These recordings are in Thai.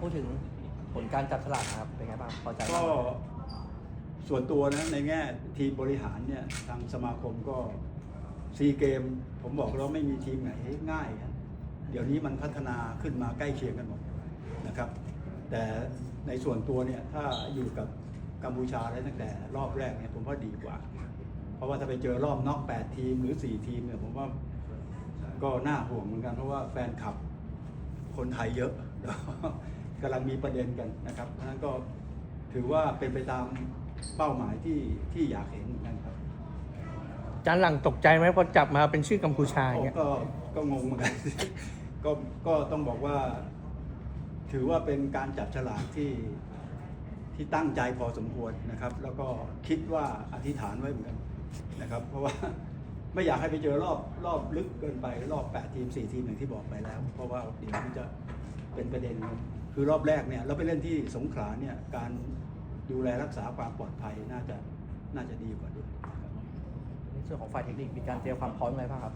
พูดถึงผลการจับฉลากนะครับ เป็นไงบ้างพอใจไหมก็ส่วนตัวนะในแง่ทีมบริหารเนี่ยทางสมาคมก็ซีเกม ผมบอกแล้วไม่มีทีมไหนง่ายนะเดี๋ยวนี้มันพัฒนาขึ้นมาใกล้เคียงกันหมดนะครับ แต่ในส่วนตัวเนี่ยถ้าอยู่กับกัมพูชาได้ตั้งแต่รอบแรกเนี่ยผมว่าดีกว่า เพราะว่าถ้าไปเจอรอบนอก 8 ทีมหรือ 4 ทีมเนี่ยผมว่าก็น่าห่วงเหมือนกันเพราะว่าแฟนคลับคนไทยเยอะ กำลังมีประเด็นกันนะครับเพราะฉะนั้นก็ถือว่าเป็นไปตามเป้าหมายที่ที่อยากเห็นเหมือนกันครับจานหลังตกใจไหมพอจับมาเป็นชื่อกัมพูชาอย่างเงี้ย ก็ก็งงเหมือนกัน ก็ก็ต้องบอกว่า ถือว่าเป็นการจับฉลากที่ที่ตั้งใจพอสมควรนะครับ แล้วก็คิดว่าอธิษฐานไว้เหมือนกันนะครับ เพราะว่าไม่อยากให้ไปเจอรอบรอบลึกเกินไป รอบ 8 ทีม 4 ทีมอย่างที่บอกไปแล้ว เพราะว่าเดี๋ยวมันจะเป็นประเด็น คือรอบแรกเนี่ยเราไปเล่นที่สงขลาเนี่ยการดูแลรักษาความปลอดภัยน่าจะน่าจะดีกว่าด้วยนะครับในส่วนของฝ่ายเทคนิคมีการเตรียมความพร้อมอะไรบ้างครับ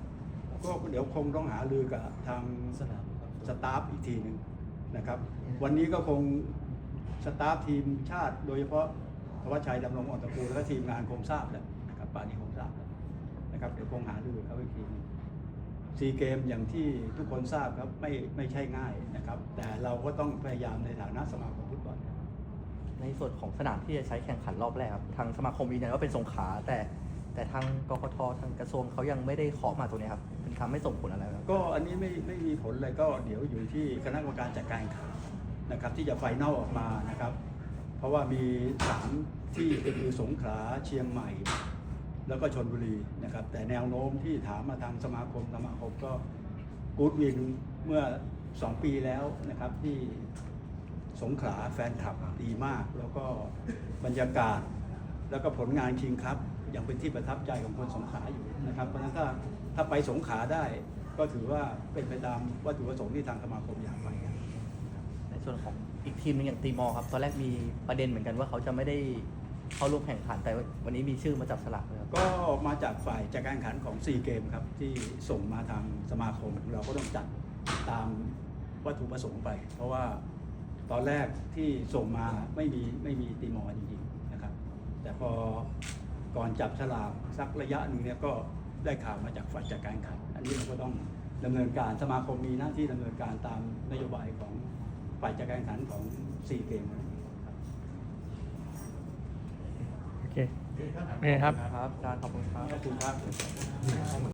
ก็เดี๋ยวคงต้องหารือกับทางสตาฟอีกทีหนึ่งนะครับ วันนี้ก็คงสตาฟทีมชาติโดยเฉพาะธวัชชัยดำรงอ่อนตระกูลและทีมงานคงทราบแล้วนะครับป่านนี้คงทราบแล้วนะครับเดี๋ยวคงหารือเขาอีกทีหนึง ซีเกมอย่างที่ทุกคนทราบครับไม่ไม่ใช่ง่ายนะครับ แต่เราก็ต้องพยายามในฐานะสมาคมฟุตบอลในส่วนของสนามที่จะใช้แข่งขันรอบแรกครับทางสมาคมยืนยันว่าเป็นสงขลาแต่แต่ทางกกททางกระทรวงเขายังไม่ได้เคาะมาตรงนี้ครับมันทำให้ส่งผลอะไรครับก็อันนี้ไม่ไม่มีผลเลยก็เดี๋ยวอยู่ที่คณะกรรมการจัดการแข่งขันนะครับ ที่จะไฟนอลออกมานะครับ เพราะว่ามีสามที่ก็คือสงขลาเชียงใหม่ แล้วก็ชนบุรีนะครับ แต่แนวโน้มที่ถามมาทางสมาคมสมาคมก็กูดวินเมื่อ 2 ปีแล้วนะครับที่สงขลาแฟนคลับดีมาก แล้วก็บรรยากาศ แล้วก็ผลงานคิงครับยังเป็นที่ประทับใจของคนสงขลาอยู่นะครับ เพราะฉะนั้นถ้าถ้าไปสงขลาได้ก็ถือว่าเป็นไปตามวัตถุประสงค์ที่ทางสมาคมอยากไปในส่วนของอีกทีมหนึงอย่างตีมอร์ครับ ตอนแรกมีประเด็นเหมือนกันว่าเขาจะไม่ได้ เข้าร่วมแข่งขันแต่วันนี้มีชื่อมาจับสลากเลยครับ ก็มาจากฝ่ายจัดการแข่งขันของซีเกมครับ ที่ส่งมาทางสมาคมเราก็ต้องจัดตามวัตถุประสงค์ไป เพราะว่าตอนแรกที่ส่งมาไม่มีไม่มีตีมอจริงๆนะครับ แต่พอก่อนจับฉลากสักระยะหนึ่งเนี่ยก็ได้ข่าวมาจากฝ่ายจัดการแข่งขัน อันนี้เราก็ต้องดำเนินการสมาคมมีหน้าที่ดำเนินการตามนโยบายของฝ่ายจัดการแข่งขันของซีเกมครับ โอ เคนี่ครับ ครับอาจารย์ขอบคุณครับ ขอบคุณครับ